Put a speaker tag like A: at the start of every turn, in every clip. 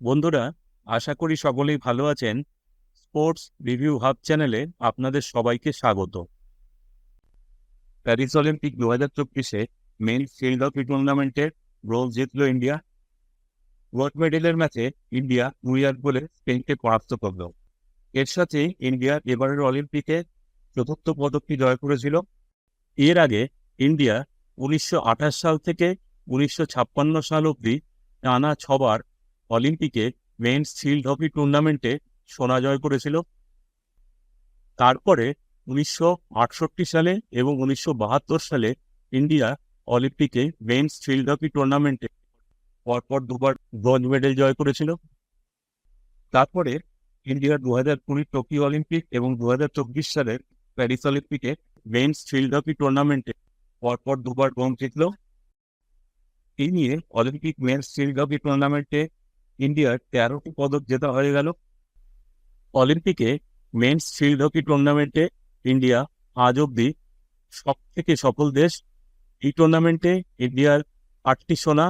A: বন্ধুরা, আশা করি সকলেই ভালো আছেন। স্পোর্টস রিভিউ হাব চ্যানেলে আপনাদের সবাইকে স্বাগত। প্যারিস অলিম্পিক দু হাজার চব্বিশে মেন ফিল্ড হকি টুর্নামেন্টে ব্রোঞ্জ জিতল ইন্ডিয়া। গোল্ড মেডেলের ম্যাচে ইন্ডিয়া নিউ ইয়র্ক বলে স্পেনকে পরাস্ত করল। এর সাথে ইন্ডিয়া এবারের অলিম্পিকে চতুর্থ পদকটি জয় করেছিল। এর আগে ইন্ডিয়া উনিশশো আঠাশ সাল থেকে উনিশশো ছাপ্পান্ন সাল অবধি টানা ছবার অলিম্পিকে মেন্স শিল্ড হকি টুর্নামেন্টে সোনা জয় করেছিল। তারপরে উনিশশো আটষট্টি সালে এবং উনিশশো বাহাত্তর সালে ইন্ডিয়া অলিম্পিকে মেন্স শিল্ড হকি টুর্নামেন্টে পরপর দুবার ব্রোঞ্জ মেডেল জয় করেছিল। তারপরে ইন্ডিয়া দু হাজার কুড়ি টোকিও অলিম্পিক এবং দু হাজার চব্বিশ সালের প্যারিস অলিম্পিকে মেন্স শিল্ড হকি টুর্নামেন্টে পরপর দুবার ব্রোঞ্জ জিতল। এই নিয়ে অলিম্পিক মেন্স শিল্ড হকি টুর্নামেন্টে ইন্ডিয়ার তেরোটি পদক জেতা হয়ে গেল। অলিম্পিকে মেন্স ফিল্ড হকি টুর্নামেন্টে ইন্ডিয়া আজ অব্দি সব থেকে সফল দেশ। এই টুর্নামেন্টে ইন্ডিয়ার আটটি সোনা,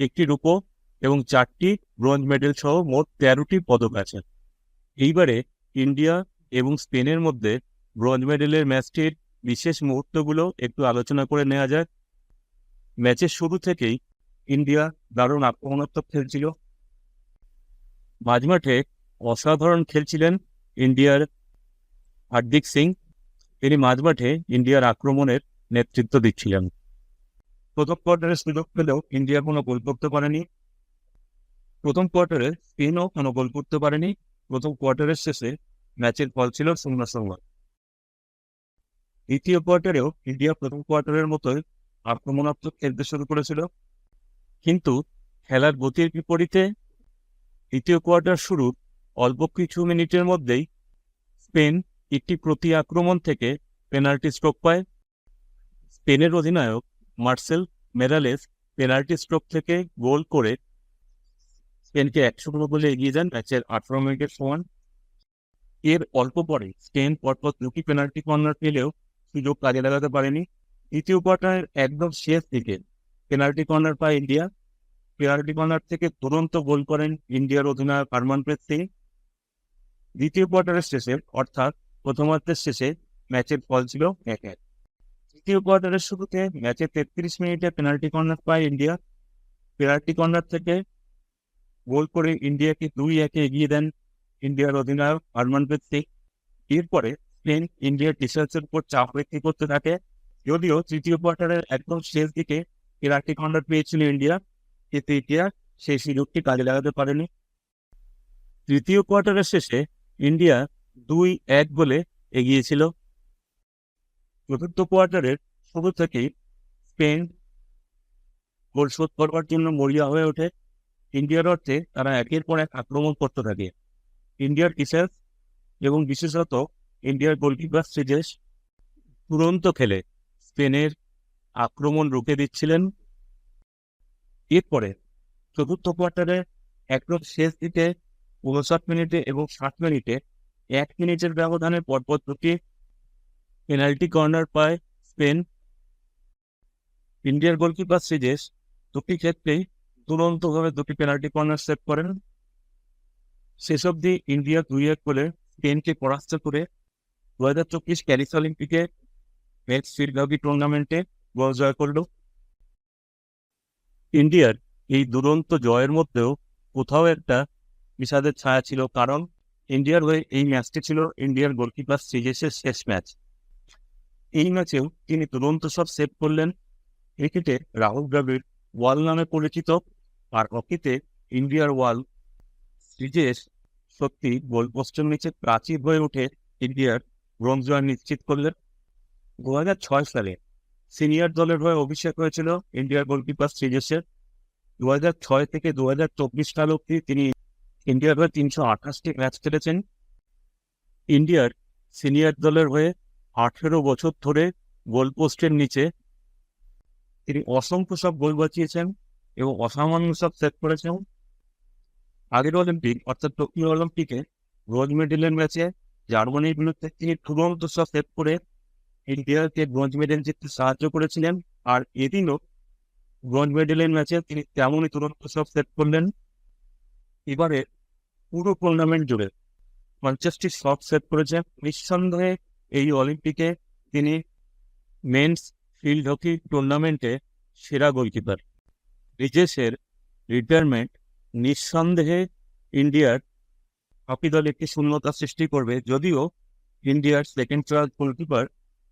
A: একটি রূপো এবং চারটি ব্রোঞ্জ মেডেল সহ মোট তেরোটি পদক আছে। এইবারে ইন্ডিয়া এবং স্পেনের মধ্যে ব্রোঞ্জ মেডেলের ম্যাচটির বিশেষ মুহূর্তগুলো একটু আলোচনা করে নেওয়া যায় ম্যাচের শুরু থেকেই ইন্ডিয়া দারুণ আক্রমণাত্মক খেলছিল। মাঝমাঠে অসাধারণ খেলছিলেন ইন্ডিয়ার হার্দিক সিং। তিনি মাঝমাঠে ইন্ডিয়ার আক্রমণের নেতৃত্ব দিচ্ছিলেন। প্রথম কোয়ার্টারে সুযোগ পেলেও ইন্ডিয়া কোনো গোল করতে পারেনি। প্রথম কোয়ার্টারে স্পেনও কোনো গোল করতে পারেনি। প্রথম কোয়ার্টারের শেষে ম্যাচের ফল ছিল শূন্য শূন্য। দ্বিতীয় কোয়ার্টারেও ইন্ডিয়া প্রথম কোয়ার্টারের মতোই আক্রমণাত্মক খেলতে শুরু করেছিল। কিন্তু খেলার গতির বিপরীতে দ্বিতীয় কোয়ার্টার শুরুর অল্প কিছু মিনিটের মধ্যেই স্পেন একটি প্রতি আক্রমণ থেকে পেনাল্টি স্ট্রোক পায়। স্পেনের অধিনায়ক মার্সেল মেরালেস পেনাল্টি স্ট্রোক থেকে গোল করে স্পেনকে একশো বলে এগিয়ে যান ম্যাচের আঠারো মিনিটের সমান এর অল্প পরে স্পেন পরপর দুটি পেনাল্টি কর্নার পেলেও সুযোগ কাজে লাগাতে পারেনি। দ্বিতীয় কোয়ার্টারের একদম শেষ দিকে পেনাল্টি কর্নার পায় ইন্ডিয়া। পেনাল্টি কর্নার থেকে তুরন্ত গোল করেন ইন্ডিয়ার অধিনায়ক হরমনপ্রীত সিং। দ্বিতীয় কোয়ার্টারের শেষে, অর্থাৎ প্রথমার্ধের শেষে ম্যাচের ফল ছিল এক এক। তৃতীয় কোয়ার্টারের শুরুতে ম্যাচের তেত্রিশ মিনিটে পেনাল্টি কর্নার পায় ইন্ডিয়া। পেনাল্টি কর্নার থেকে গোল করে ইন্ডিয়াকে দুই একে এগিয়ে দেন ইন্ডিয়ার অধিনায়ক হরমনপ্রীত সিং। এরপরে স্পেন ইন্ডিয়ার ডিফেন্সের উপর চাপ বৃদ্ধি করতে থাকে। যদিও তৃতীয় কোয়ার্টারের একদম শেষ দিকে পেনাল্টি কর্নার পেয়েছিল ইন্ডিয়া। কিন্তু ইন্ডিয়া সেই সুযোগটি কাজে লাগাতে পারেনি। তৃতীয় কোয়ার্টারের শেষে ইন্ডিয়া দুই এক বলে এগিয়েছিল। চতুর্থ কোয়ার্টারের শুরু থেকেই স্পেন গোল শোধ করবার জন্য মরিয়া হয়ে ওঠে। ইন্ডিয়ার অর্থে তারা একের পর এক আক্রমণ করতে থাকে। ইন্ডিয়ার ডিফেন্স এবং বিশেষত ইন্ডিয়ার গোলকিপার শ্রীজেশ তুরন্ত খেলে স্পেনের আক্রমণ রুখে দিচ্ছিলেন। এরপরে চতুর্থ কোয়ার্টারে একদম শেষ দিকে উনষাট মিনিটে এবং ষাট মিনিটে এক মিনিটের ব্যবধানে পরপর দুটি পেনাল্টি কর্নার পায় স্পেন। ইন্ডিয়ার গোলকিপার সিজেস দুটি ক্ষেত্রেই দুরন্তভাবে দুটি পেনাল্টি কর্নার সেভ করেন। শেষ অবধি ইন্ডিয়া দুই এক করে স্পেনকে পরাস্ত করে দু হাজার চব্বিশ প্যারিস অলিম্পিকে ম্যাচ ফিল্ড টুর্নামেন্টে গোল জয় করল। ইন্ডিয়ার এই দুরন্ত জয়ের মধ্যেও কোথাও একটা বিষাদের ছায়া ছিল, কারণ ইন্ডিয়ার হয়ে এই ম্যাচটি ছিল ইন্ডিয়ার গোলকিপার সিজেসের শেষ ম্যাচ। এই ম্যাচেও তিনি দুরন্ত সব সেভ করলেন। ক্রিকেটে রাহুল দ্রাবিড় ওয়াল নামে পরিচিত আর হকিতে ইন্ডিয়ার ওয়াল শ্রীজেশ সত্যি গোল পোস্টের নিচে প্রাচীর হয়ে উঠে ইন্ডিয়ার ব্রোঞ্জ জয় নিশ্চিত করলেন। দু হাজার ছয় সালে সিনিয়র দলের হয়ে অভিষেক হয়েছিল ইন্ডিয়ার গোলকিপার শ্রীজেশের দু হাজার ছয় থেকে দু হাজার চব্বিশ সাল অব্দি তিনি ইন্ডিয়ার হয়ে তিনশো আঠাশটি ম্যাচ খেলেছেন। ইন্ডিয়ার সিনিয়র দলের হয়ে আঠেরো বছর ধরে গোল পোস্টের নিচে তিনি অসংখ্য সব গোল বাঁচিয়েছেন এবং অসামান্য সব সেট করেছেন। আগের অলিম্পিক, অর্থাৎ টোকিও অলিম্পিকে ব্রোঞ্জ মেডেলের ম্যাচে জার্মানির বিরুদ্ধে তিনি তুরন্ত সব সেট করে ইন্ডিয়াকে ব্রোঞ্জ মেডেল জিততে সাহায্য করেছিলেন, আর এদিনও ব্রোঞ্জ মেডেলের ম্যাচে তিনি তেমনই তুরন্ত সব সেট করলেন। এবারে পুরো টুর্নামেন্ট জুড়ে পঞ্চাশটি শট সেট করেছে নিঃসন্দেহে এই অলিম্পিকে তিনি মেন্স ফিল্ড হকি টুর্নামেন্টে সেরা গোলকিপার ব্রিজেশের রিটায়ারমেন্ট নিঃসন্দেহে ইন্ডিয়ার হকি দলে একটি শূন্যতা সৃষ্টি করবে, যদিও ইন্ডিয়ার second choice goalkeeper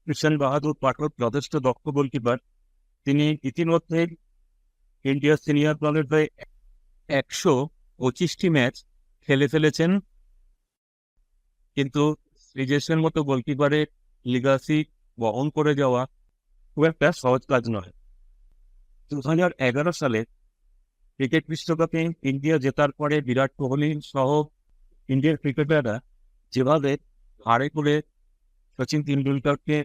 A: Krishan Bahadur Pathak যথেষ্ট দক্ষ গোলকিপার। তিনি ইতিমধ্যে ইন্ডিয়ার সিনিয়র দলের হয়ে একশো পঁচিশটি ম্যাচ খেলে ফেলেছেন। কিন্তু ব্রিজেশের মতো গোলকিপারের লিগাসি বহন করে যাওয়া খুব একটা সহজ কাজ নয়। দু হাজার এগারো সালে ক্রিকেট বিশ্বকাপে ইন্ডিয়া জেতার পরে বিরাট কোহলি সহ ইন্ডিয়ার ক্রিকেটাররা যেভাবে হারে করে সচিন তেন্ডুলকরকে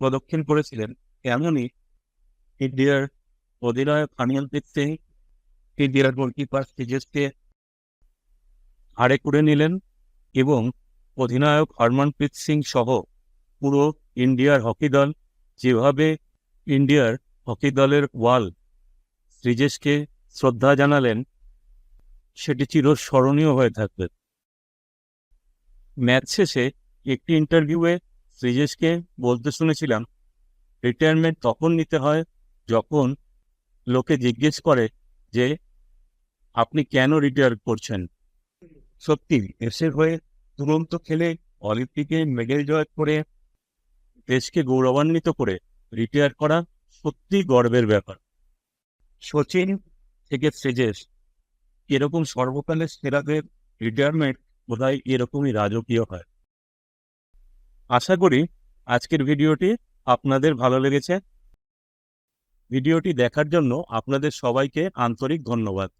A: প্রদক্ষিণ করেছিলেন এমনই ইন্ডিয়ার অধিনায়ক অনিয়ন্ত্রিত সিং, ইন্ডিয়ার গোলকিপার সিজেসকে হারে করে নিলেন এবং অধিনায়ক হরমনপ্রীত সিং সহ পুরো ইন্ডিয়ার হকি দল যেভাবে ইন্ডিয়ার হকি দলের ওয়াল শ্রীজেশকে শ্রদ্ধা জানালেন, সেটি চিরস্মরণীয় হয়ে থাকবে। ম্যাচ শেষে একটি ইন্টারভিউয়ে শ্রীজেশকে বলতে শুনেছিলাম রিটায়ারমেন্ট তখন নিতে হয় যখন লোকে জিজ্ঞেস করে যে, আপনি কেন রিটায়ার করছেন? সত্যি দেশের হয়ে দুরন্ত খেলে অলিম্পিকে মেডেল জয় করে দেশকে গৌরবান্বিত করে রিটায়ার করা সত্যি গর্বের ব্যাপার। সচিন থেকে শ্রেজেশ, এরকম সর্বকালের সেরাদের রিটায়ারমেন্ট বোধহয় এরকমই রাজকীয় হয়। আশা করি আজকের ভিডিওটি আপনাদের ভালো লেগেছে। ভিডিওটি দেখার জন্য আপনাদের সবাইকে আন্তরিক ধন্যবাদ।